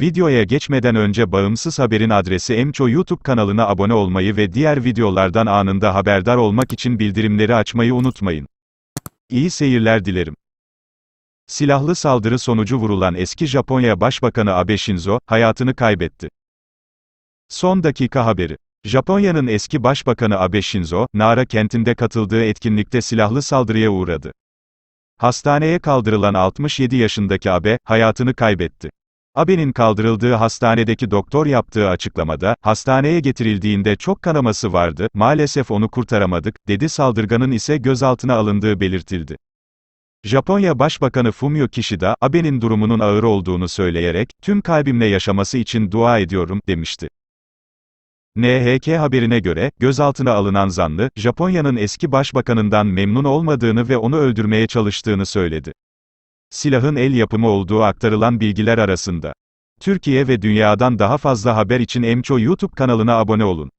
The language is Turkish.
Videoya geçmeden önce Bağımsız Haber'in adresi Emço YouTube kanalına abone olmayı ve diğer videolardan anında haberdar olmak için bildirimleri açmayı unutmayın. İyi seyirler dilerim. Silahlı saldırı sonucu vurulan eski Japonya Başbakanı Abe Shinzo, hayatını kaybetti. Son dakika haberi. Japonya'nın eski başbakanı Abe Shinzo, Nara kentinde katıldığı etkinlikte silahlı saldırıya uğradı. Hastaneye kaldırılan 67 yaşındaki Abe, hayatını kaybetti. Abe'nin kaldırıldığı hastanedeki doktor yaptığı açıklamada, hastaneye getirildiğinde çok kanaması vardı, maalesef onu kurtaramadık, dedi saldırganın ise gözaltına alındığı belirtildi. Japonya Başbakanı Fumio Kishida, Abe'nin durumunun ağır olduğunu söyleyerek, tüm kalbimle yaşaması için dua ediyorum, demişti. NHK haberine göre, gözaltına alınan zanlı, Japonya'nın eski başbakanından memnun olmadığını ve onu öldürmeye çalıştığını söyledi. Silahın el yapımı olduğu aktarılan bilgiler arasında. Türkiye ve dünyadan daha fazla haber için Emço YouTube kanalına abone olun.